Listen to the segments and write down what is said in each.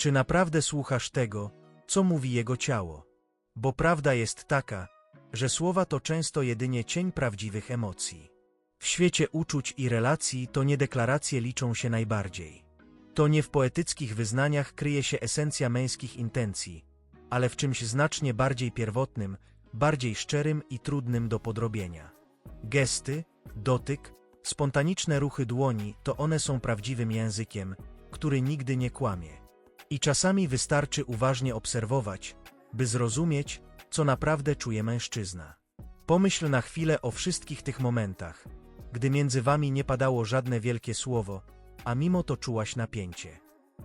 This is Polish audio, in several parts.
Czy naprawdę słuchasz tego, co mówi jego ciało? Bo prawda jest taka, że słowa to często jedynie cień prawdziwych emocji. W świecie uczuć i relacji to nie deklaracje liczą się najbardziej. To nie w poetyckich wyznaniach kryje się esencja męskich intencji, ale w czymś znacznie bardziej pierwotnym, bardziej szczerym i trudnym do podrobienia. Gesty, dotyk, spontaniczne ruchy dłoni to one są prawdziwym językiem, który nigdy nie kłamie. I czasami wystarczy uważnie obserwować, by zrozumieć, co naprawdę czuje mężczyzna. Pomyśl na chwilę o wszystkich tych momentach, gdy między wami nie padało żadne wielkie słowo, a mimo to czułaś napięcie.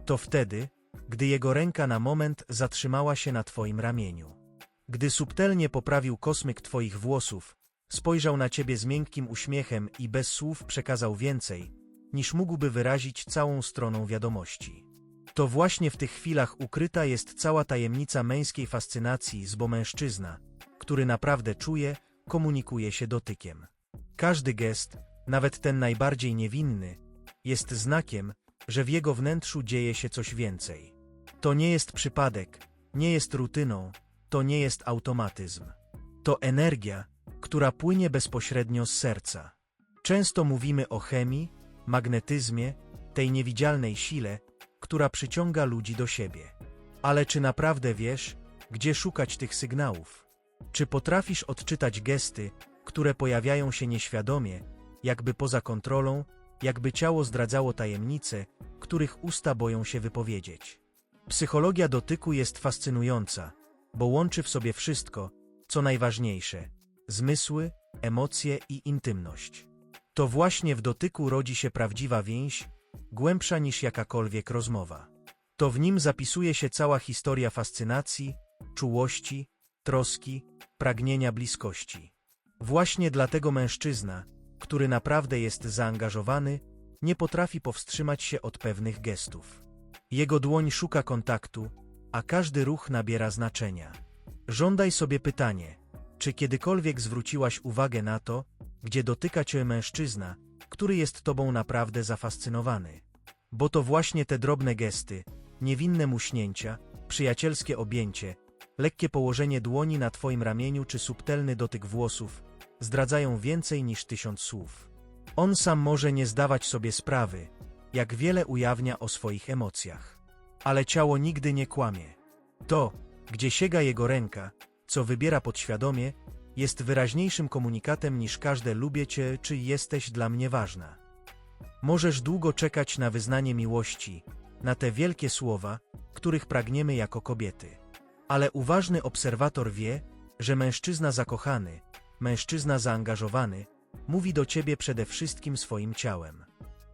To wtedy, gdy jego ręka na moment zatrzymała się na twoim ramieniu. Gdy subtelnie poprawił kosmyk twoich włosów, spojrzał na ciebie z miękkim uśmiechem i bez słów przekazał więcej, niż mógłby wyrazić całą stroną wiadomości. To właśnie w tych chwilach ukryta jest cała tajemnica męskiej fascynacji, bo mężczyzna, który naprawdę czuje, komunikuje się dotykiem. Każdy gest, nawet ten najbardziej niewinny, jest znakiem, że w jego wnętrzu dzieje się coś więcej. To nie jest przypadek, nie jest rutyną, to nie jest automatyzm. To energia, która płynie bezpośrednio z serca. Często mówimy o chemii, magnetyzmie, tej niewidzialnej sile, która przyciąga ludzi do siebie. Ale czy naprawdę wiesz, gdzie szukać tych sygnałów? Czy potrafisz odczytać gesty, które pojawiają się nieświadomie, jakby poza kontrolą, jakby ciało zdradzało tajemnice, których usta boją się wypowiedzieć? Psychologia dotyku jest fascynująca, bo łączy w sobie wszystko, co najważniejsze zmysły, emocje i intymność. To właśnie w dotyku rodzi się prawdziwa więź, głębsza niż jakakolwiek rozmowa. To w nim zapisuje się cała historia fascynacji, czułości, troski, pragnienia bliskości. Właśnie dlatego mężczyzna, który naprawdę jest zaangażowany, nie potrafi powstrzymać się od pewnych gestów. Jego dłoń szuka kontaktu, a każdy ruch nabiera znaczenia. Żądaj sobie pytanie, czy kiedykolwiek zwróciłaś uwagę na to, gdzie dotyka cię mężczyzna, który jest tobą naprawdę zafascynowany? Bo to właśnie te drobne gesty, niewinne muśnięcia, przyjacielskie objęcie, lekkie położenie dłoni na twoim ramieniu czy subtelny dotyk włosów zdradzają więcej niż tysiąc słów. On sam może nie zdawać sobie sprawy, jak wiele ujawnia o swoich emocjach. Ale ciało nigdy nie kłamie. To, gdzie sięga jego ręka, co wybiera podświadomie, jest wyraźniejszym komunikatem niż każde lubię cię czy jesteś dla mnie ważna. Możesz długo czekać na wyznanie miłości, na te wielkie słowa, których pragniemy jako kobiety. Ale uważny obserwator wie, że mężczyzna zakochany, mężczyzna zaangażowany, mówi do ciebie przede wszystkim swoim ciałem.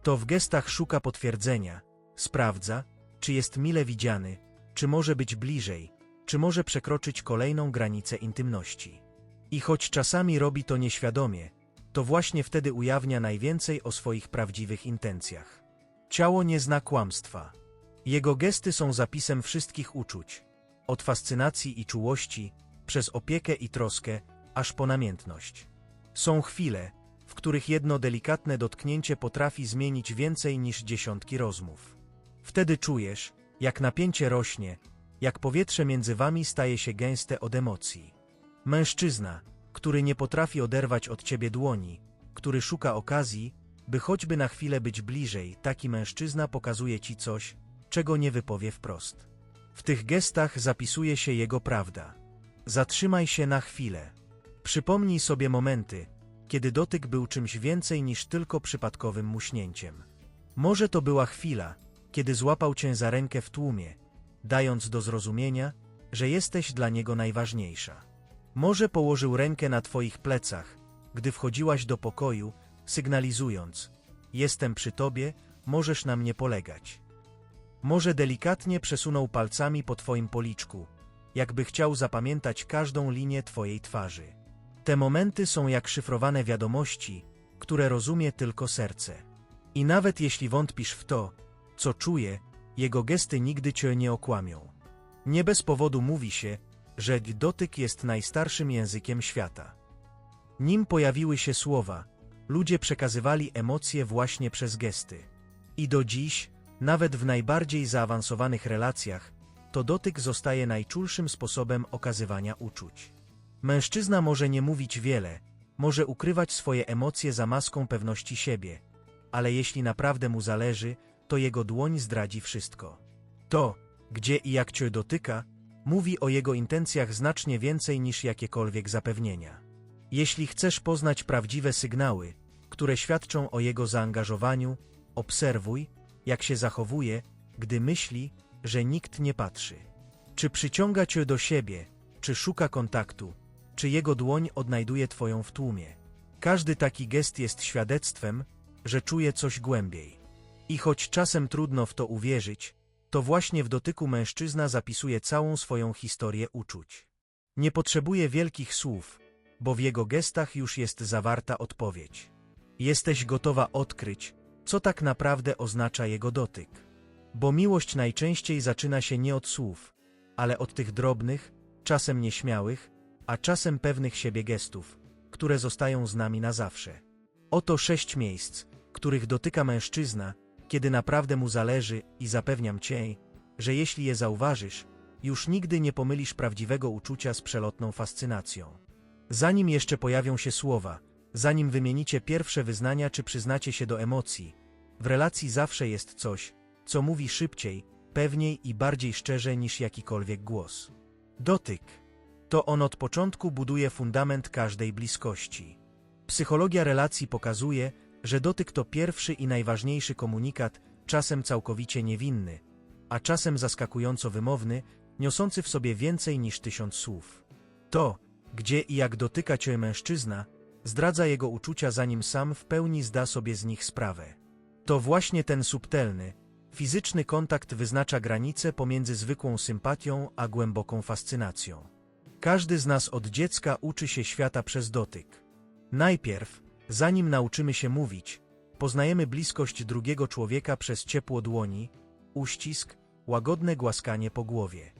To w gestach szuka potwierdzenia, sprawdza, czy jest mile widziany, czy może być bliżej, czy może przekroczyć kolejną granicę intymności. I choć czasami robi to nieświadomie, to właśnie wtedy ujawnia najwięcej o swoich prawdziwych intencjach. Ciało nie zna kłamstwa. Jego gesty są zapisem wszystkich uczuć, od fascynacji i czułości, przez opiekę i troskę, aż po namiętność. Są chwile, w których jedno delikatne dotknięcie potrafi zmienić więcej niż dziesiątki rozmów. Wtedy czujesz, jak napięcie rośnie, jak powietrze między wami staje się gęste od emocji. Mężczyzna, który nie potrafi oderwać od ciebie dłoni, który szuka okazji, by choćby na chwilę być bliżej, taki mężczyzna pokazuje ci coś, czego nie wypowie wprost. W tych gestach zapisuje się jego prawda. Zatrzymaj się na chwilę. Przypomnij sobie momenty, kiedy dotyk był czymś więcej niż tylko przypadkowym muśnięciem. Może to była chwila, kiedy złapał cię za rękę w tłumie, dając do zrozumienia, że jesteś dla niego najważniejsza. Może położył rękę na twoich plecach, gdy wchodziłaś do pokoju, sygnalizując: Jestem przy tobie, możesz na mnie polegać. Może delikatnie przesunął palcami po twoim policzku, jakby chciał zapamiętać każdą linię twojej twarzy. Te momenty są jak szyfrowane wiadomości, które rozumie tylko serce. I nawet jeśli wątpisz w to, co czuje, jego gesty nigdy cię nie okłamią. Nie bez powodu mówi się, że dotyk jest najstarszym językiem świata. Nim pojawiły się słowa, ludzie przekazywali emocje właśnie przez gesty. I do dziś, Nawet w najbardziej zaawansowanych relacjach, to dotyk zostaje najczulszym sposobem okazywania uczuć. Mężczyzna może nie mówić wiele, może ukrywać swoje emocje za maską pewności siebie, ale jeśli naprawdę mu zależy, to jego dłoń zdradzi wszystko. To, gdzie i jak cię dotyka, mówi o jego intencjach znacznie więcej niż jakiekolwiek zapewnienia. Jeśli chcesz poznać prawdziwe sygnały, które świadczą o jego zaangażowaniu, obserwuj, jak się zachowuje, gdy myśli, że nikt nie patrzy. Czy przyciąga cię do siebie, czy szuka kontaktu, czy jego dłoń odnajduje twoją w tłumie. Każdy taki gest jest świadectwem, że czuje coś głębiej. I choć czasem trudno w to uwierzyć, to właśnie w dotyku mężczyzna zapisuje całą swoją historię uczuć. Nie potrzebuje wielkich słów, bo w jego gestach już jest zawarta odpowiedź. Jesteś gotowa odkryć, co tak naprawdę oznacza jego dotyk. Bo miłość najczęściej zaczyna się nie od słów, ale od tych drobnych, czasem nieśmiałych, a czasem pewnych siebie gestów, które zostają z nami na zawsze. Oto sześć miejsc, których dotyka mężczyzna, kiedy naprawdę mu zależy i zapewniam cię, że jeśli je zauważysz, już nigdy nie pomylisz prawdziwego uczucia z przelotną fascynacją. Zanim jeszcze pojawią się słowa, zanim wymienicie pierwsze wyznania czy przyznacie się do emocji, w relacji zawsze jest coś, co mówi szybciej, pewniej i bardziej szczerze niż jakikolwiek głos. Dotyk. To on od początku buduje fundament każdej bliskości. Psychologia relacji pokazuje, że dotyk to pierwszy i najważniejszy komunikat, czasem całkowicie niewinny, a czasem zaskakująco wymowny, niosący w sobie więcej niż tysiąc słów. To, gdzie i jak dotyka cię mężczyzna, zdradza jego uczucia zanim sam w pełni zda sobie z nich sprawę. To właśnie ten subtelny, fizyczny kontakt wyznacza granicę pomiędzy zwykłą sympatią a głęboką fascynacją. Każdy z nas od dziecka uczy się świata przez dotyk. Najpierw, zanim nauczymy się mówić, poznajemy bliskość drugiego człowieka przez ciepło dłoni, uścisk, łagodne głaskanie po głowie.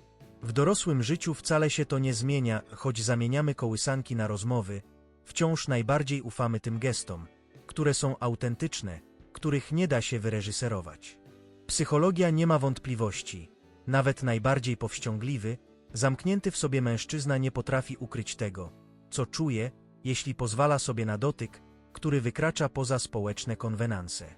W dorosłym życiu wcale się to nie zmienia, choć zamieniamy kołysanki na rozmowy, wciąż najbardziej ufamy tym gestom, które są autentyczne, których nie da się wyreżyserować. Psychologia nie ma wątpliwości. Nawet najbardziej powściągliwy, zamknięty w sobie mężczyzna nie potrafi ukryć tego, co czuje, jeśli pozwala sobie na dotyk, który wykracza poza społeczne konwenanse.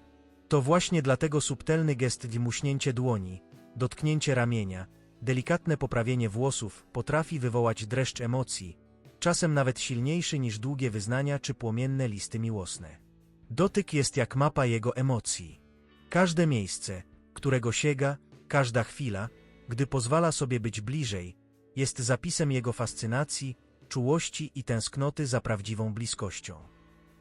To właśnie dlatego subtelny gest dmuśnięcie dłoni, dotknięcie ramienia, delikatne poprawienie włosów potrafi wywołać dreszcz emocji, czasem nawet silniejszy niż długie wyznania czy płomienne listy miłosne. Dotyk jest jak mapa jego emocji. Każde miejsce, którego sięga, każda chwila, gdy pozwala sobie być bliżej, jest zapisem jego fascynacji, czułości i tęsknoty za prawdziwą bliskością.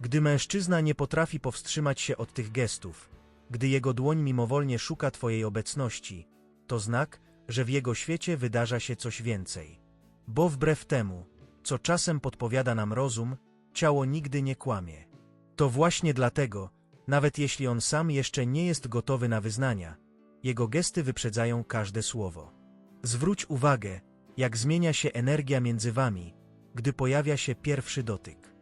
Gdy mężczyzna nie potrafi powstrzymać się od tych gestów, gdy jego dłoń mimowolnie szuka Twojej obecności, to znak, że w jego świecie wydarza się coś więcej. Bo wbrew temu, co czasem podpowiada nam rozum, ciało nigdy nie kłamie. To właśnie dlatego, nawet jeśli on sam jeszcze nie jest gotowy na wyznania, jego gesty wyprzedzają każde słowo. Zwróć uwagę, jak zmienia się energia między wami, gdy pojawia się pierwszy dotyk.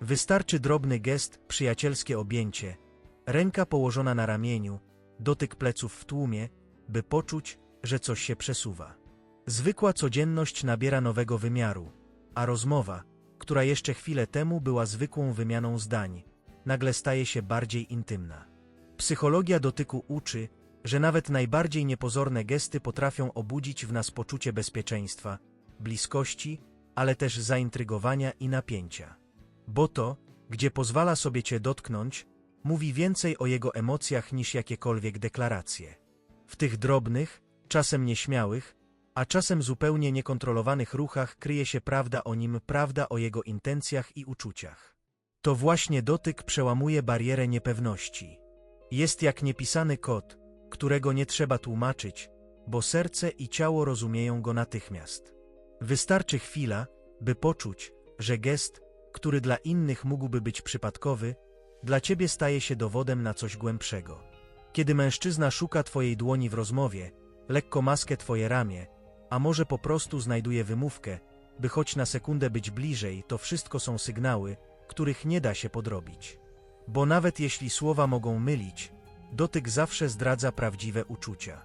Wystarczy drobny gest, przyjacielskie objęcie, ręka położona na ramieniu, dotyk pleców w tłumie, by poczuć, że coś się przesuwa. Zwykła codzienność nabiera nowego wymiaru, a rozmowa, która jeszcze chwilę temu była zwykłą wymianą zdań, nagle staje się bardziej intymna. Psychologia dotyku uczy, że nawet najbardziej niepozorne gesty potrafią obudzić w nas poczucie bezpieczeństwa, bliskości, ale też zaintrygowania i napięcia. Bo to, gdzie pozwala sobie cię dotknąć, mówi więcej o jego emocjach niż jakiekolwiek deklaracje. W tych drobnych, czasem nieśmiałych, a czasem zupełnie niekontrolowanych ruchach kryje się prawda o nim, prawda o jego intencjach i uczuciach. To właśnie dotyk przełamuje barierę niepewności. Jest jak niepisany kod, którego nie trzeba tłumaczyć, bo serce i ciało rozumieją go natychmiast. Wystarczy chwila, by poczuć, że gest, który dla innych mógłby być przypadkowy, dla ciebie staje się dowodem na coś głębszego. Kiedy mężczyzna szuka twojej dłoni w rozmowie, lekko maskę twoje ramię, a może po prostu znajduje wymówkę, by choć na sekundę być bliżej, to wszystko są sygnały, których nie da się podrobić. Bo nawet jeśli słowa mogą mylić, dotyk zawsze zdradza prawdziwe uczucia.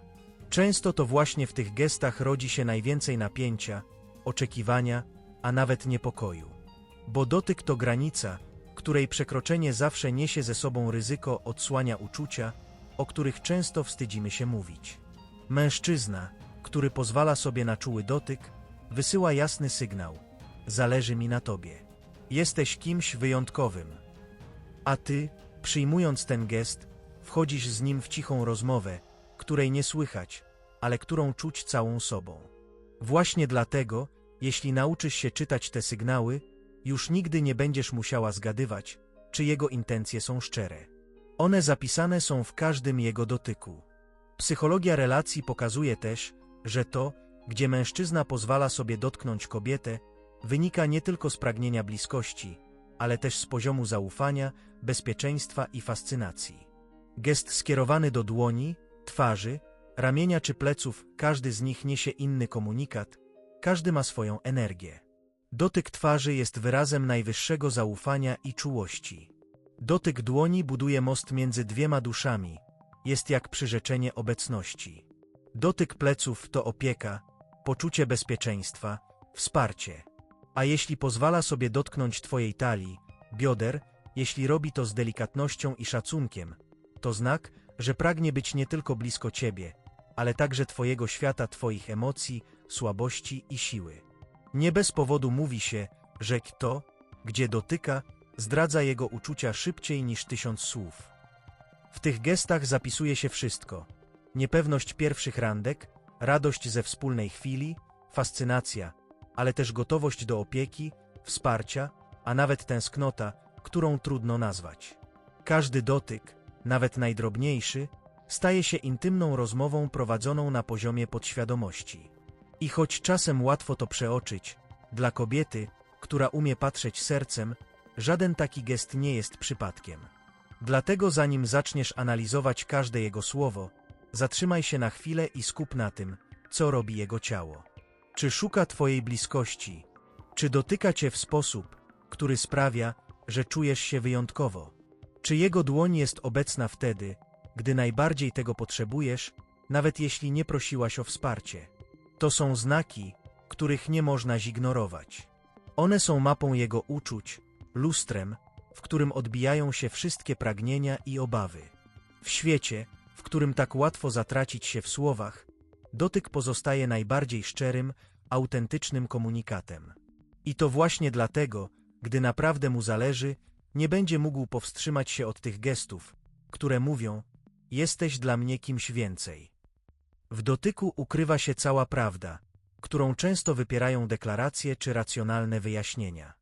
Często to właśnie w tych gestach rodzi się najwięcej napięcia, oczekiwania, a nawet niepokoju. Bo dotyk to granica, której przekroczenie zawsze niesie ze sobą ryzyko odsłania uczucia, o których często wstydzimy się mówić. Mężczyzna, który pozwala sobie na czuły dotyk, wysyła jasny sygnał: Zależy mi na tobie. Jesteś kimś wyjątkowym. A ty, przyjmując ten gest, wchodzisz z nim w cichą rozmowę, której nie słychać, ale którą czuć całą sobą. Właśnie dlatego, jeśli nauczysz się czytać te sygnały, już nigdy nie będziesz musiała zgadywać, czy jego intencje są szczere. One zapisane są w każdym jego dotyku. Psychologia relacji pokazuje też, że to, gdzie mężczyzna pozwala sobie dotknąć kobietę, wynika nie tylko z pragnienia bliskości, ale też z poziomu zaufania, bezpieczeństwa i fascynacji. Gest skierowany do dłoni, twarzy, ramienia czy pleców, każdy z nich niesie inny komunikat, każdy ma swoją energię. Dotyk twarzy jest wyrazem najwyższego zaufania i czułości. Dotyk dłoni buduje most między dwiema duszami, jest jak przyrzeczenie obecności. Dotyk pleców to opieka, poczucie bezpieczeństwa, wsparcie. A jeśli pozwala sobie dotknąć Twojej talii, bioder, jeśli robi to z delikatnością i szacunkiem, to znak, że pragnie być nie tylko blisko Ciebie, ale także Twojego świata, Twoich emocji, słabości i siły. Nie bez powodu mówi się, że kto, gdzie dotyka, zdradza jego uczucia szybciej niż tysiąc słów. W tych gestach zapisuje się wszystko: niepewność pierwszych randek, radość ze wspólnej chwili, fascynacja, ale też gotowość do opieki, wsparcia, a nawet tęsknota, którą trudno nazwać. Każdy dotyk, nawet najdrobniejszy, staje się intymną rozmową prowadzoną na poziomie podświadomości. I choć czasem łatwo to przeoczyć, dla kobiety, która umie patrzeć sercem, żaden taki gest nie jest przypadkiem. Dlatego zanim zaczniesz analizować każde jego słowo, zatrzymaj się na chwilę i skup na tym, co robi jego ciało. Czy szuka Twojej bliskości? Czy dotyka Cię w sposób, który sprawia, że czujesz się wyjątkowo? Czy jego dłoń jest obecna wtedy, gdy najbardziej tego potrzebujesz, nawet jeśli nie prosiłaś o wsparcie? To są znaki, których nie można zignorować. One są mapą jego uczuć, lustrem, w którym odbijają się wszystkie pragnienia i obawy. W świecie, w którym tak łatwo zatracić się w słowach, dotyk pozostaje najbardziej szczerym, autentycznym komunikatem. I to właśnie dlatego, gdy naprawdę mu zależy, nie będzie mógł powstrzymać się od tych gestów, które mówią: Jesteś dla mnie kimś więcej. W dotyku ukrywa się cała prawda, którą często wypierają deklaracje czy racjonalne wyjaśnienia.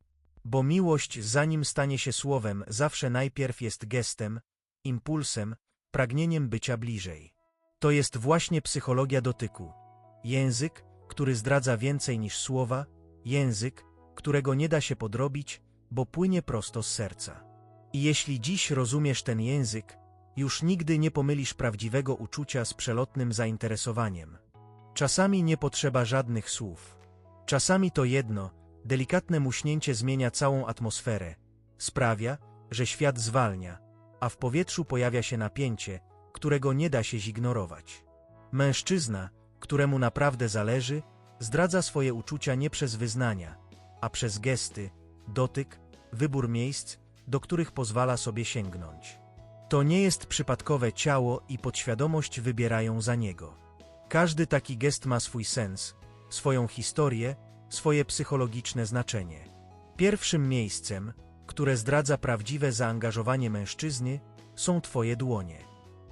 Bo miłość, zanim stanie się słowem, zawsze najpierw jest gestem, impulsem, pragnieniem bycia bliżej. To jest właśnie psychologia dotyku. Język, który zdradza więcej niż słowa, język, którego nie da się podrobić, bo płynie prosto z serca. I jeśli dziś rozumiesz ten język, już nigdy nie pomylisz prawdziwego uczucia z przelotnym zainteresowaniem. Czasami nie potrzeba żadnych słów. Czasami to jedno, delikatne muśnięcie zmienia całą atmosferę, sprawia, że świat zwalnia, a w powietrzu pojawia się napięcie, którego nie da się zignorować. Mężczyzna, któremu naprawdę zależy, zdradza swoje uczucia nie przez wyznania, a przez gesty, dotyk, wybór miejsc, do których pozwala sobie sięgnąć. To nie jest przypadkowe ciało i podświadomość wybierają za niego. Każdy taki gest ma swój sens, swoją historię, swoje psychologiczne znaczenie. Pierwszym miejscem, które zdradza prawdziwe zaangażowanie mężczyzny, są Twoje dłonie.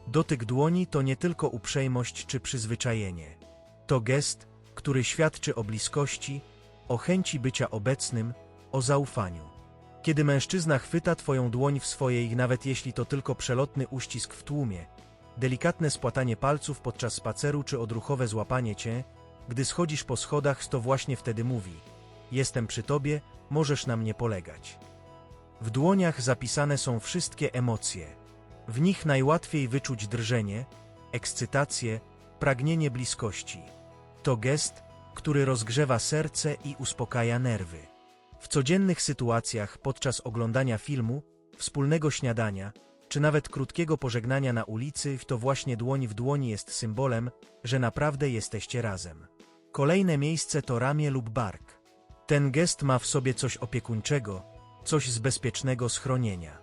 Dotyk dłoni to nie tylko uprzejmość czy przyzwyczajenie. To gest, który świadczy o bliskości, o chęci bycia obecnym, o zaufaniu. Kiedy mężczyzna chwyta Twoją dłoń w swojej, nawet jeśli to tylko przelotny uścisk w tłumie, delikatne spłatanie palców podczas spaceru czy odruchowe złapanie Cię, gdy schodzisz po schodach, to właśnie wtedy mówi: Jestem przy Tobie, możesz na mnie polegać. W dłoniach zapisane są wszystkie emocje. W nich najłatwiej wyczuć drżenie, ekscytację, pragnienie bliskości. To gest, który rozgrzewa serce i uspokaja nerwy. W codziennych sytuacjach podczas oglądania filmu, wspólnego śniadania, czy nawet krótkiego pożegnania na ulicy, to właśnie dłoń w dłoni jest symbolem, że naprawdę jesteście razem. Kolejne miejsce to ramię lub bark. Ten gest ma w sobie coś opiekuńczego, coś z bezpiecznego schronienia.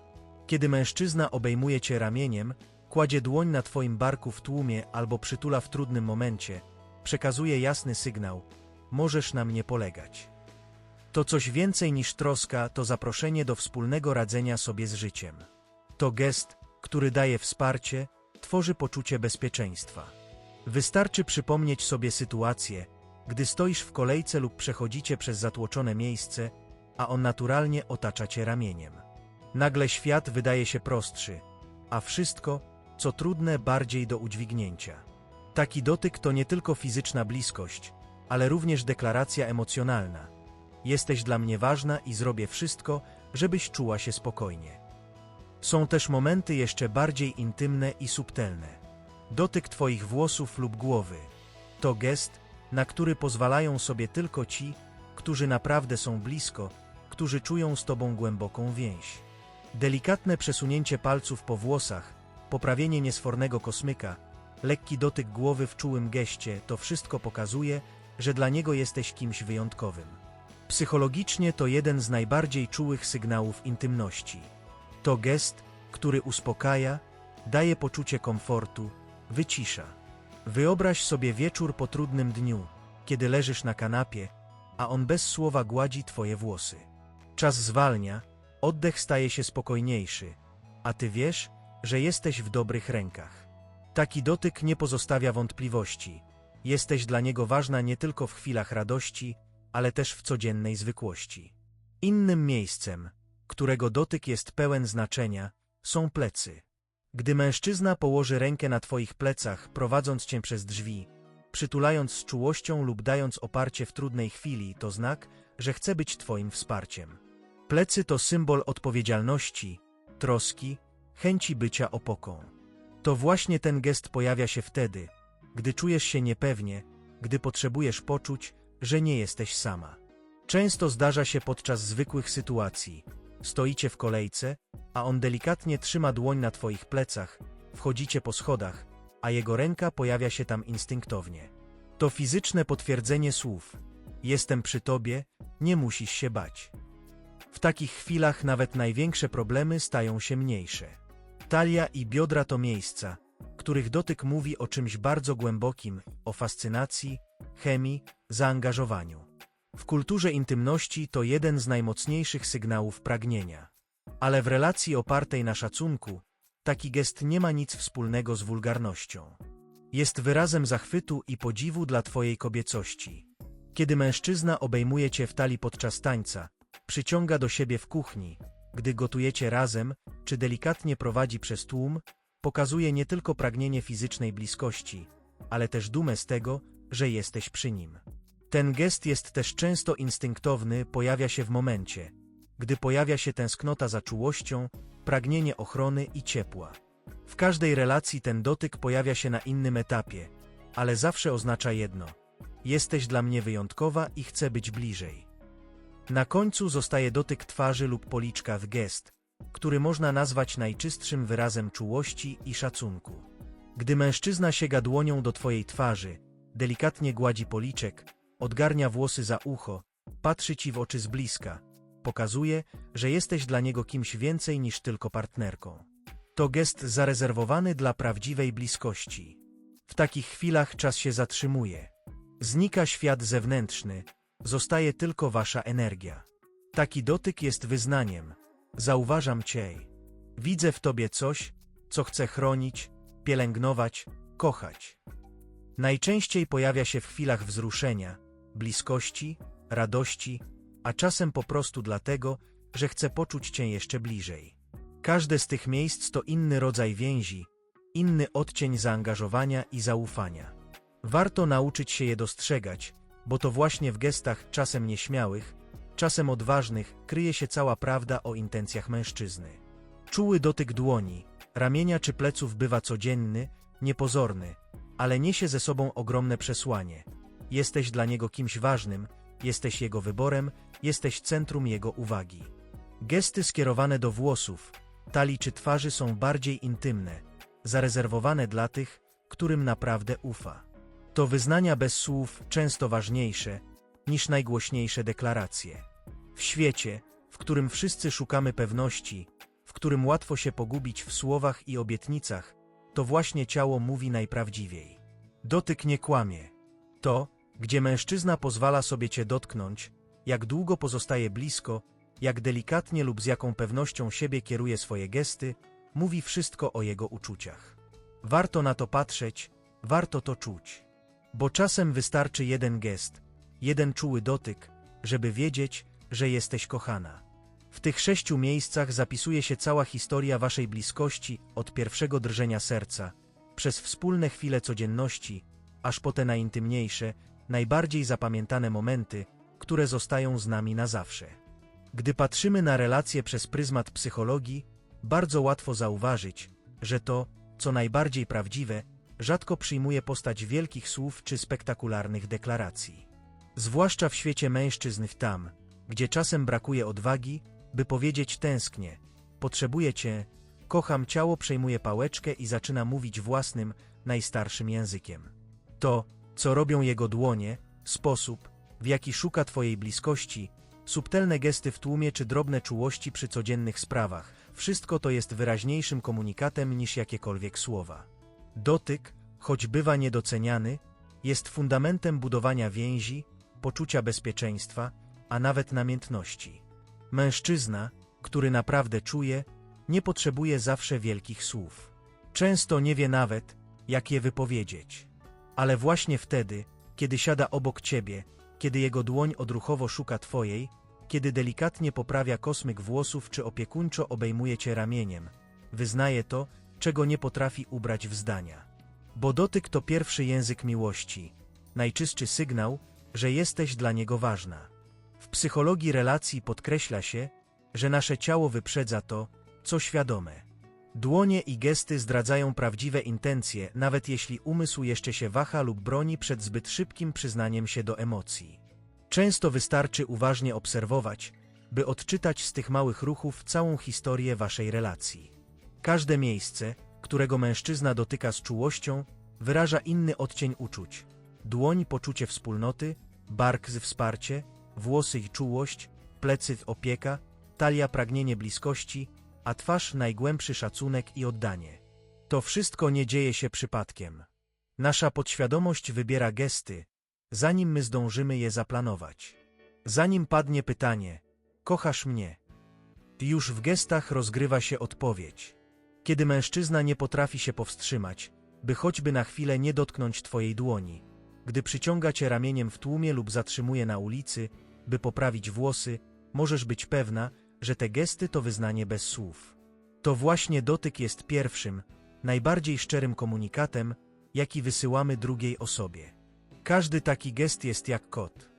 Kiedy mężczyzna obejmuje cię ramieniem, kładzie dłoń na twoim barku w tłumie albo przytula w trudnym momencie, przekazuje jasny sygnał: możesz na mnie polegać. To coś więcej niż troska, to zaproszenie do wspólnego radzenia sobie z życiem. To gest, który daje wsparcie, tworzy poczucie bezpieczeństwa. Wystarczy przypomnieć sobie sytuację, gdy stoisz w kolejce lub przechodzicie przez zatłoczone miejsce, a on naturalnie otacza cię ramieniem. Nagle świat wydaje się prostszy, a wszystko, co trudne, bardziej do udźwignięcia. Taki dotyk to nie tylko fizyczna bliskość, ale również deklaracja emocjonalna. Jesteś dla mnie ważna i zrobię wszystko, żebyś czuła się spokojnie. Są też momenty jeszcze bardziej intymne i subtelne. Dotyk Twoich włosów lub głowy. To gest, na który pozwalają sobie tylko ci, którzy naprawdę są blisko, którzy czują z Tobą głęboką więź. Delikatne przesunięcie palców po włosach, poprawienie niesfornego kosmyka, lekki dotyk głowy w czułym geście to wszystko pokazuje, że dla niego jesteś kimś wyjątkowym. Psychologicznie to jeden z najbardziej czułych sygnałów intymności. To gest, który uspokaja, daje poczucie komfortu, wycisza. Wyobraź sobie wieczór po trudnym dniu, kiedy leżysz na kanapie, a on bez słowa gładzi twoje włosy. Czas zwalnia, oddech staje się spokojniejszy, a ty wiesz, że jesteś w dobrych rękach. Taki dotyk nie pozostawia wątpliwości. Jesteś dla niego ważna nie tylko w chwilach radości, ale też w codziennej zwykłości. Innym miejscem, którego dotyk jest pełen znaczenia, są plecy. Gdy mężczyzna położy rękę na twoich plecach, prowadząc cię przez drzwi, przytulając z czułością lub dając oparcie w trudnej chwili, to znak, że chce być twoim wsparciem. Plecy to symbol odpowiedzialności, troski, chęci bycia opoką. To właśnie ten gest pojawia się wtedy, gdy czujesz się niepewnie, gdy potrzebujesz poczuć, że nie jesteś sama. Często zdarza się podczas zwykłych sytuacji. Stoicie w kolejce, a on delikatnie trzyma dłoń na twoich plecach, wchodzicie po schodach, a jego ręka pojawia się tam instynktownie. To fizyczne potwierdzenie słów: Jestem przy tobie, nie musisz się bać. W takich chwilach nawet największe problemy stają się mniejsze. Talia i biodra to miejsca, których dotyk mówi o czymś bardzo głębokim, o fascynacji, chemii, zaangażowaniu. W kulturze intymności to jeden z najmocniejszych sygnałów pragnienia. Ale w relacji opartej na szacunku, taki gest nie ma nic wspólnego z wulgarnością. Jest wyrazem zachwytu i podziwu dla Twojej kobiecości. Kiedy mężczyzna obejmuje Cię w talii podczas tańca, przyciąga do siebie w kuchni, gdy gotujecie razem, czy delikatnie prowadzi przez tłum, pokazuje nie tylko pragnienie fizycznej bliskości, ale też dumę z tego, że jesteś przy nim. Ten gest jest też często instynktowny, pojawia się w momencie, gdy pojawia się tęsknota za czułością, pragnienie ochrony i ciepła. W każdej relacji ten dotyk pojawia się na innym etapie, ale zawsze oznacza jedno: jesteś dla mnie wyjątkowa i chcę być bliżej. Na końcu zostaje dotyk twarzy lub policzka w gest, który można nazwać najczystszym wyrazem czułości i szacunku. Gdy mężczyzna sięga dłonią do twojej twarzy, delikatnie gładzi policzek, odgarnia włosy za ucho, patrzy ci w oczy z bliska, pokazuje, że jesteś dla niego kimś więcej niż tylko partnerką. To gest zarezerwowany dla prawdziwej bliskości. W takich chwilach czas się zatrzymuje. Znika świat zewnętrzny, zostaje tylko wasza energia. Taki dotyk jest wyznaniem. Zauważam cię. Widzę w tobie coś, co chcę chronić, pielęgnować, kochać. Najczęściej pojawia się w chwilach wzruszenia, bliskości, radości, a czasem po prostu dlatego, że chcę poczuć Cię jeszcze bliżej. Każde z tych miejsc to inny rodzaj więzi, inny odcień zaangażowania i zaufania. Warto nauczyć się je dostrzegać, bo to właśnie w gestach czasem nieśmiałych, czasem odważnych kryje się cała prawda o intencjach mężczyzny. Czuły dotyk dłoni, ramienia czy pleców bywa codzienny, niepozorny, ale niesie ze sobą ogromne przesłanie. Jesteś dla niego kimś ważnym, jesteś jego wyborem, jesteś centrum jego uwagi. Gesty skierowane do włosów, talii czy twarzy są bardziej intymne, zarezerwowane dla tych, którym naprawdę ufa. To wyznania bez słów często ważniejsze niż najgłośniejsze deklaracje. W świecie, w którym wszyscy szukamy pewności, w którym łatwo się pogubić w słowach i obietnicach, to właśnie ciało mówi najprawdziwiej. Dotyk nie kłamie. To, gdzie mężczyzna pozwala sobie cię dotknąć, jak długo pozostaje blisko, jak delikatnie lub z jaką pewnością siebie kieruje swoje gesty, mówi wszystko o jego uczuciach. Warto na to patrzeć, warto to czuć. Bo czasem wystarczy jeden gest, jeden czuły dotyk, żeby wiedzieć, że jesteś kochana. W tych sześciu miejscach zapisuje się cała historia waszej bliskości od pierwszego drżenia serca, przez wspólne chwile codzienności, aż po te najintymniejsze, najbardziej zapamiętane momenty, które zostają z nami na zawsze. Gdy patrzymy na relacje przez pryzmat psychologii, bardzo łatwo zauważyć, że to, co najbardziej prawdziwe, rzadko przyjmuje postać wielkich słów czy spektakularnych deklaracji. Zwłaszcza w świecie mężczyzn tam, gdzie czasem brakuje odwagi, by powiedzieć tęsknie, potrzebuję cię, kocham ciało przejmuje pałeczkę i zaczyna mówić własnym, najstarszym językiem. To, co robią jego dłonie, sposób, w jaki szuka twojej bliskości, subtelne gesty w tłumie czy drobne czułości przy codziennych sprawach, wszystko to jest wyraźniejszym komunikatem niż jakiekolwiek słowa. Dotyk, choć bywa niedoceniany, jest fundamentem budowania więzi, poczucia bezpieczeństwa, a nawet namiętności. Mężczyzna, który naprawdę czuje, nie potrzebuje zawsze wielkich słów. Często nie wie nawet, jak je wypowiedzieć. Ale właśnie wtedy, kiedy siada obok ciebie, kiedy jego dłoń odruchowo szuka twojej, kiedy delikatnie poprawia kosmyk włosów czy opiekuńczo obejmuje cię ramieniem, wyznaje to, czego nie potrafi ubrać w zdania. Bo dotyk to pierwszy język miłości, najczystszy sygnał, że jesteś dla niego ważna. W psychologii relacji podkreśla się, że nasze ciało wyprzedza to, co świadome. Dłonie i gesty zdradzają prawdziwe intencje, nawet jeśli umysł jeszcze się waha lub broni przed zbyt szybkim przyznaniem się do emocji. Często wystarczy uważnie obserwować, by odczytać z tych małych ruchów całą historię waszej relacji. Każde miejsce, którego mężczyzna dotyka z czułością, wyraża inny odcień uczuć. Dłoń poczucie wspólnoty, bark z wsparcie, włosy i czułość, plecy opieka, talia pragnienie bliskości, a twarz najgłębszy szacunek i oddanie. To wszystko nie dzieje się przypadkiem. Nasza podświadomość wybiera gesty, zanim my zdążymy je zaplanować. Zanim padnie pytanie, kochasz mnie? Już w gestach rozgrywa się odpowiedź. Kiedy mężczyzna nie potrafi się powstrzymać, by choćby na chwilę nie dotknąć twojej dłoni, gdy przyciąga cię ramieniem w tłumie lub zatrzymuje na ulicy, by poprawić włosy, możesz być pewna, że te gesty to wyznanie bez słów. To właśnie dotyk jest pierwszym, najbardziej szczerym komunikatem, jaki wysyłamy drugiej osobie. Każdy taki gest jest jak kod.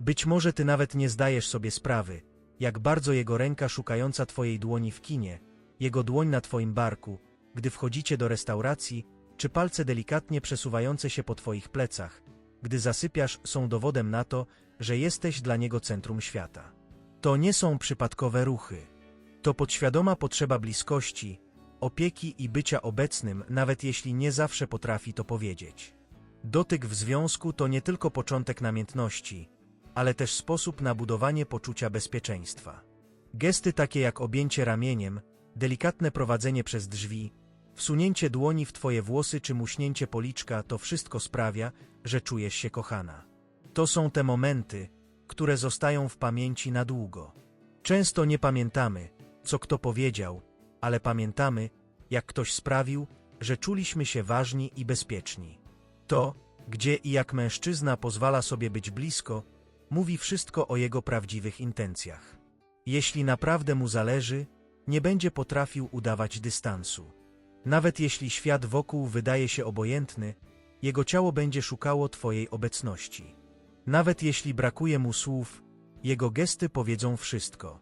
Być może ty nawet nie zdajesz sobie sprawy, jak bardzo jego ręka szukająca twojej dłoni w kinie, jego dłoń na twoim barku, gdy wchodzicie do restauracji, czy palce delikatnie przesuwające się po twoich plecach, gdy zasypiasz, są dowodem na to, że jesteś dla niego centrum świata. To nie są przypadkowe ruchy. To podświadoma potrzeba bliskości, opieki i bycia obecnym, nawet jeśli nie zawsze potrafi to powiedzieć. Dotyk w związku to nie tylko początek namiętności, ale też sposób na budowanie poczucia bezpieczeństwa. Gesty takie jak objęcie ramieniem, delikatne prowadzenie przez drzwi, wsunięcie dłoni w twoje włosy czy muśnięcie policzka to wszystko sprawia, że czujesz się kochana. To są te momenty, które zostają w pamięci na długo. Często nie pamiętamy, co kto powiedział, ale pamiętamy, jak ktoś sprawił, że czuliśmy się ważni i bezpieczni. To, gdzie i jak mężczyzna pozwala sobie być blisko, mówi wszystko o jego prawdziwych intencjach. Jeśli naprawdę mu zależy, nie będzie potrafił udawać dystansu. Nawet jeśli świat wokół wydaje się obojętny, jego ciało będzie szukało Twojej obecności. Nawet jeśli brakuje mu słów, jego gesty powiedzą wszystko.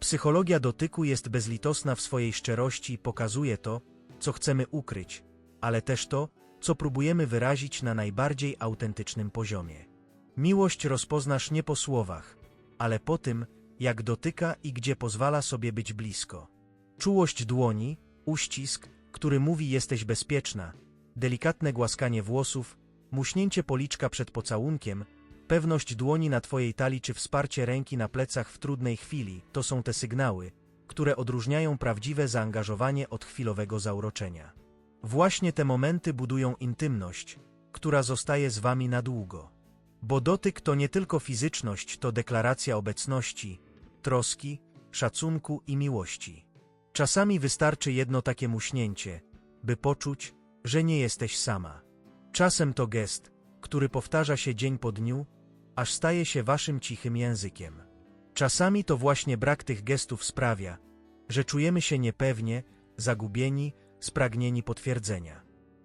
Psychologia dotyku jest bezlitosna w swojej szczerości i pokazuje to, co chcemy ukryć, ale też to, co próbujemy wyrazić na najbardziej autentycznym poziomie. Miłość rozpoznasz nie po słowach, ale po tym, jak dotyka i gdzie pozwala sobie być blisko. Czułość dłoni, uścisk, który mówi jesteś bezpieczna, delikatne głaskanie włosów, muśnięcie policzka przed pocałunkiem, pewność dłoni na twojej talii czy wsparcie ręki na plecach w trudnej chwili to są te sygnały, które odróżniają prawdziwe zaangażowanie od chwilowego zauroczenia. Właśnie te momenty budują intymność, która zostaje z wami na długo. Bo dotyk to nie tylko fizyczność, to deklaracja obecności, troski, szacunku i miłości. Czasami wystarczy jedno takie muśnięcie, by poczuć, że nie jesteś sama. Czasem to gest, który powtarza się dzień po dniu, aż staje się waszym cichym językiem. Czasami to właśnie brak tych gestów sprawia, że czujemy się niepewnie, zagubieni, spragnieni potwierdzenia.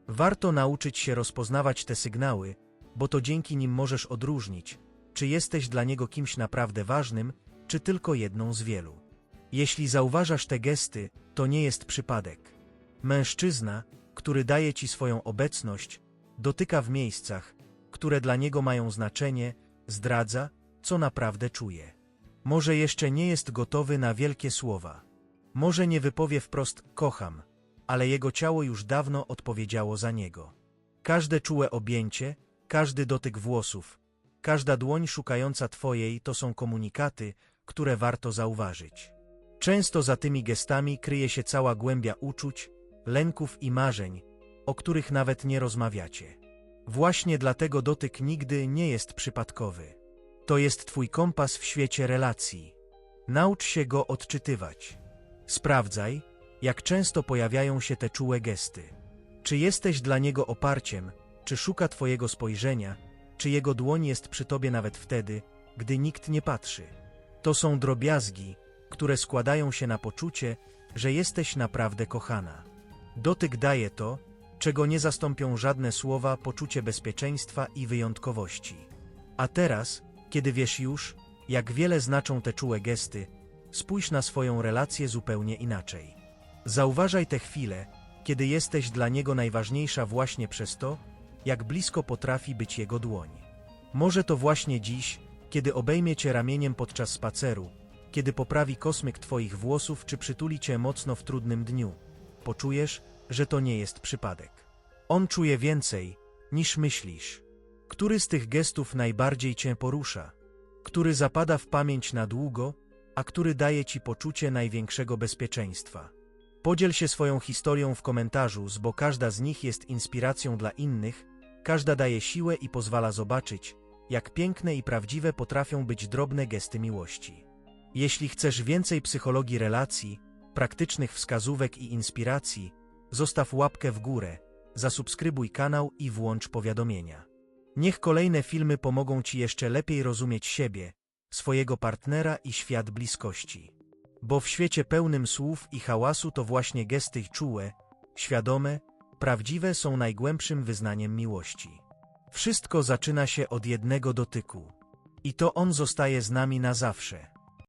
Warto nauczyć się rozpoznawać te sygnały, bo to dzięki nim możesz odróżnić, czy jesteś dla niego kimś naprawdę ważnym, czy tylko jedną z wielu. Jeśli zauważasz te gesty, to nie jest przypadek. Mężczyzna, który daje ci swoją obecność, dotyka w miejscach, które dla niego mają znaczenie, zdradza, co naprawdę czuje. Może jeszcze nie jest gotowy na wielkie słowa. Może nie wypowie wprost kocham, ale jego ciało już dawno odpowiedziało za niego. Każde czułe objęcie, każdy dotyk włosów, każda dłoń szukająca twojej to są komunikaty, które warto zauważyć. Często za tymi gestami kryje się cała głębia uczuć, lęków i marzeń, o których nawet nie rozmawiacie. Właśnie dlatego dotyk nigdy nie jest przypadkowy. To jest twój kompas w świecie relacji. Naucz się go odczytywać. Sprawdzaj, jak często pojawiają się te czułe gesty. Czy jesteś dla niego oparciem, czy szuka twojego spojrzenia, czy jego dłoń jest przy tobie nawet wtedy, gdy nikt nie patrzy. To są drobiazgi, które składają się na poczucie, że jesteś naprawdę kochana. Dotyk daje to, czego nie zastąpią żadne słowa, poczucie bezpieczeństwa i wyjątkowości. A teraz, kiedy wiesz już, jak wiele znaczą te czułe gesty, spójrz na swoją relację zupełnie inaczej. Zauważaj te chwile, kiedy jesteś dla niego najważniejsza właśnie przez to, jak blisko potrafi być jego dłoń. Może to właśnie dziś, kiedy obejmie cię ramieniem podczas spaceru, kiedy poprawi kosmyk twoich włosów czy przytuli cię mocno w trudnym dniu. Poczujesz, że to nie jest przypadek. On czuje więcej, niż myślisz. Który z tych gestów najbardziej cię porusza? Który zapada w pamięć na długo, a który daje ci poczucie największego bezpieczeństwa? Podziel się swoją historią w komentarzu, bo każda z nich jest inspiracją dla innych, każda daje siłę i pozwala zobaczyć, jak piękne i prawdziwe potrafią być drobne gesty miłości. Jeśli chcesz więcej psychologii relacji, praktycznych wskazówek i inspiracji, zostaw łapkę w górę, zasubskrybuj kanał i włącz powiadomienia. Niech kolejne filmy pomogą Ci jeszcze lepiej rozumieć siebie, swojego partnera i świat bliskości. Bo w świecie pełnym słów i hałasu to właśnie gesty czułe, świadome, prawdziwe są najgłębszym wyznaniem miłości. Wszystko zaczyna się od jednego dotyku. I to on zostaje z nami na zawsze.